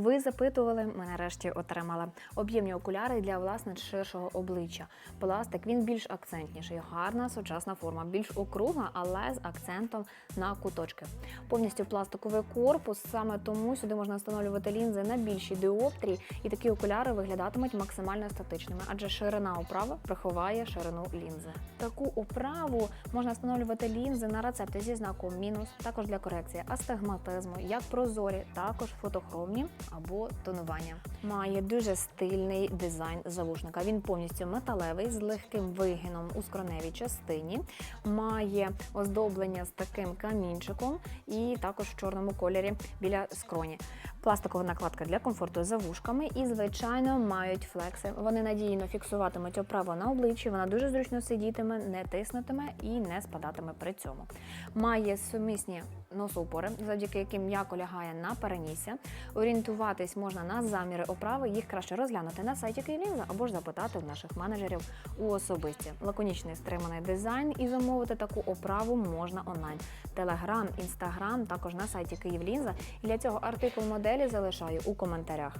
Ви запитували, ми нарешті отримали об'ємні окуляри для власне ширшого обличчя. Пластик він більш акцентніший, гарна сучасна форма, більш округла, але з акцентом на куточки. Повністю пластиковий корпус. Саме тому сюди можна встановлювати лінзи на більші діоптрії, і такі окуляри виглядатимуть максимально естетичними, адже ширина оправи приховає ширину лінзи. Таку оправу можна встановлювати лінзи на рецепти зі знаком мінус, також для корекції астигматизму, як прозорі, також фотохромні або тонування. Має дуже стильний дизайн завушника. Він повністю металевий з легким вигином у скроневій частині. Має оздоблення з таким камінчиком і також в чорному кольорі біля скроні. Пластикова накладка для комфорту за вушками і, звичайно, мають флекси. Вони надійно фіксуватимуть оправу на обличчі. Вона дуже зручно сидітиме, не тиснутиме і не спадатиме при цьому. Має сумісні носоупори, завдяки яким м'яко лягає на перенісся. Орієнтуватись можна на заміри оправи. Їх краще розглянути на сайті Київлінза або ж запитати в наших менеджерів у особисті. Лаконічний стриманий дизайн і замовити таку оправу можна онлайн. Телеграм, інстаграм, також на сайті Київлінза. І для цього артикул моделі залишаю у коментарях.